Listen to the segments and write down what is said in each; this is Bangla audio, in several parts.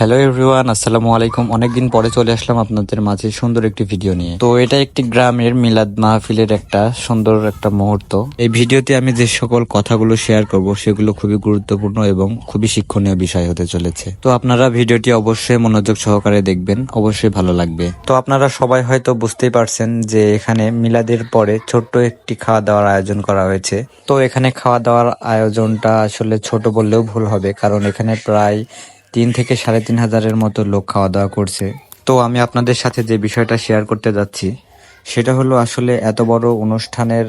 হ্যালো এভরিওয়ান আসসালামু আলাইকুম। অনেকদিন পরে চলে আসলাম আপনাদের মাঝে সুন্দর একটি ভিডিও নিয়ে। তো এটা একটি গ্রামের মিলাদ মাহফিলের একটা সুন্দর একটা মুহূর্ত। এই ভিডিওতে আমি যে সকল কথাগুলো শেয়ার করব, সেগুলো খুবই গুরুত্বপূর্ণ এবং খুবই শিক্ষণীয় বিষয় হতে চলেছে। তো আপনারা ভিডিওটি অবশ্যই মনোযোগ সহকারে দেখবেন, অবশ্যই ভালো লাগবে। তো আপনারা সবাই হয়তো বুঝতেই পারছেন যে এখানে মিলাদের পরে ছোট্ট একটি খাওয়া দাওয়ার আয়োজন করা হয়েছে। তো এখানে খাওয়া দাওয়ার আয়োজনটা আসলে ছোট বললেও ভুল হবে, কারণ এখানে প্রায় তিন থেকে সাড়ে তিন হাজারের মতো লোক খাওয়া দাওয়া করছে। তো আমি আপনাদের সাথে যে বিষয়টা শেয়ার করতে যাচ্ছি, সেটা হলো আসলে এত বড় অনুষ্ঠানের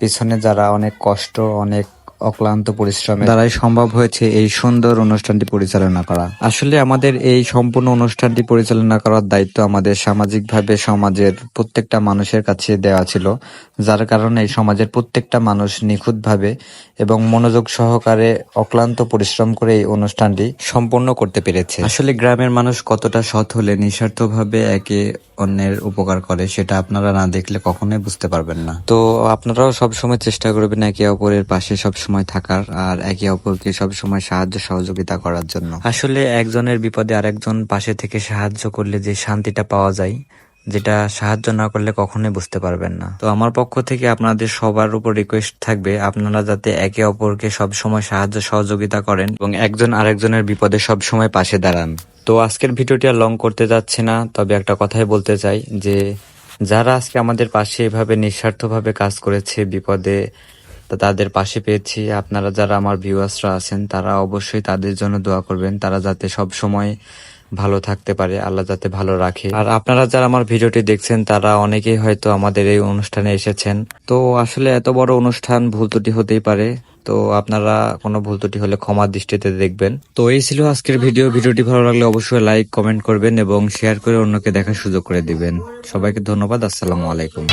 পিছনে যারা অনেক কষ্ট, অনেক অক্লান্ত পরিশ্রমে দ্বারাই সম্ভব হয়েছে এই সুন্দর অনুষ্ঠানটি পরিচালনা করা। আসলে আমাদের এই সম্পূর্ণ অনুষ্ঠানটি পরিচালনা করার দায়িত্ব আমাদের সামাজিকভাবে সমাজের প্রত্যেকটা মানুষের কাছে দেওয়া ছিল যার কারণে এই সমাজের প্রত্যেকটা মানুষ নিখুঁতভাবে এবং মনোযোগ সহকারে অক্লান্ত পরিশ্রম করে এই অনুষ্ঠানটি সম্পন্ন করতে পেরেছে। আসলে গ্রামের মানুষ কতটা সৎ হলে নিঃস্বার্থভাবে একে অন্যের উপকার করে সেটা আপনারা না দেখলে কখনোই বুঝতে পারবেন না। তো আপনারাও সবসময় চেষ্টা করবেন একে অপরের পাশে সবসময় থাকার আর একে অপরকে সবসময় সাহায্য সহযোগিতা করার জন্য। আসলে একজনের বিপদে আরেকজন পাশে থেকে সাহায্য করলে যে শান্তিটা পাওয়া যায়, যেটা সাহায্য না করলে কখনোই বুঝতে পারবেন না। তো আমার পক্ষ থেকে আপনাদের সবার উপর রিকোয়েস্ট থাকবে, আপনারা যাতে একে অপরকে সব সময় সাহায্য সহযোগিতা করেন এবং একজন আরেকজনের বিপদে সব সময় পাশে দাঁড়ান। তো আজকের ভিডিওটি আর লং করতে যাচ্ছে না, তবে একটা কথাই বলতে চাই যে, যারা আজকে আমাদের পাশে এভাবে নিঃস্বার্থভাবে কাজ করেছে বিপদে তাদের পাশে পেয়েছি। আপনারা যারা আমার ভিউয়ার্সরা আছেন, তারা অবশ্যই তাদের জন্য দোয়া করবেন। তারা যাতে সব সময় ভালো থাকতে পারে, আল্লাহ যাতে ভালো রাখে। আর আপনারা যারা আমার ভিডিওটি দেখছেন, তারা অনেকেই হয়তো আমাদের এই অনুষ্ঠানে এসেছেন। তো আসলে এত বড় অনুষ্ঠান ভুল ত্রুটি হতেই পারে। তো আপনারা কোনো ভুল ত্রুটি হলে ক্ষমা দৃষ্টিতে দেখবেন। তো এই ছিল আজকের ভিডিও। ভিডিওটি ভালো লাগলে অবশ্যই লাইক, কমেন্ট করবেন এবং শেয়ার করে অন্যকে দেখার সুযোগ করে দিবেন। সবাইকে ধন্যবাদ। আসসালামু আলাইকুম।